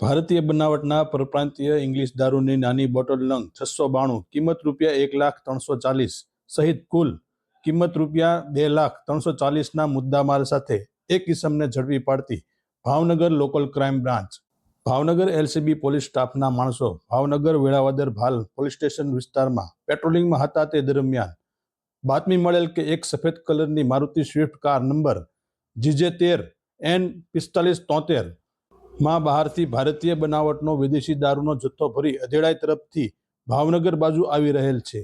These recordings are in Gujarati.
ભારતીય બનાવટના પરપ્રાંતીય ઇંગ્લિશ દારૂની નાની બોટલ નંગ છસો બાણું, કિંમત રૂપિયા એક લાખ ત્રણસો ચાલીસ, સહિત કુલ કિંમત રૂપિયા બે લાખ ત્રણસો ચાલીસના મુદ્દામાલ સાથે એક ઇસમને ઝડપી પાડતી Bhavnagar local crime branch. Bhavnagar LCB police સ્ટાફના માણસો ભાવનગર વેળાવદર ભાલ પોલીસ સ્ટેશન વિસ્તારમાં પેટ્રોલિંગમાં હતા તે દરમિયાન બાતમી મળેલ કે એક સફેદ કલરની Maruti swift car number GJ તેર એન પિસ્તાલીસ તોતેર માં બહારથી ભારતીય બનાવટનો વિદેશી દારૂનો જથ્થો ભરી અધેડાઈ તરફથી ભાવનગર બાજુ આવી રહેલ છે.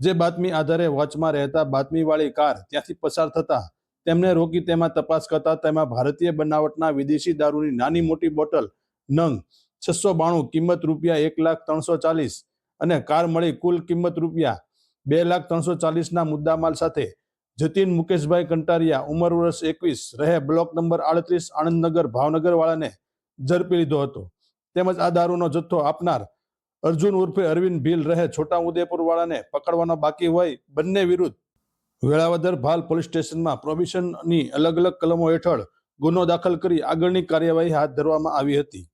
જે બાતમી આધારે વોચમાં રહેતા બાતમીવાળી કાર ત્યાંથી પસાર થતા તેમને રોકી તેમાં તપાસ કરતા તેમાં ભારતીય બનાવટના વિદેશી દારૂની નાની મોટી બોટલ, નંગ, છસો બાણું કિંમત રૂપિયા એક લાખ ત્રણસો ચાલીસ અને કાર મળી કુલ કિંમત રૂપિયા બે લાખ ત્રણસો ચાલીસના મુદ્દામાલ સાથે જતીન મુકેશભાઈ કંટારિયા, ઉંમર વર્ષ એકવીસ, રહે બ્લોક નંબર આડત્રીસ આણંદનગર ભાવનગર વાળાને ઝડપી લીધો હતો. તેમજ આ દારૂનો જથ્થો આપનાર અર્જુન ઉર્ફે અરવિંદ ભીલ રહે છોટા ઉદેપુર વાળાને પકડવાનો બાકી હોય બંને વિરુદ્ધ વેળાવદર ભાલ પોલીસ સ્ટેશનમાં પ્રોબિશનની અલગ અલગ કલમો હેઠળ ગુનો દાખલ કરી આગળની કાર્યવાહી હાથ ધરવામાં આવી હતી.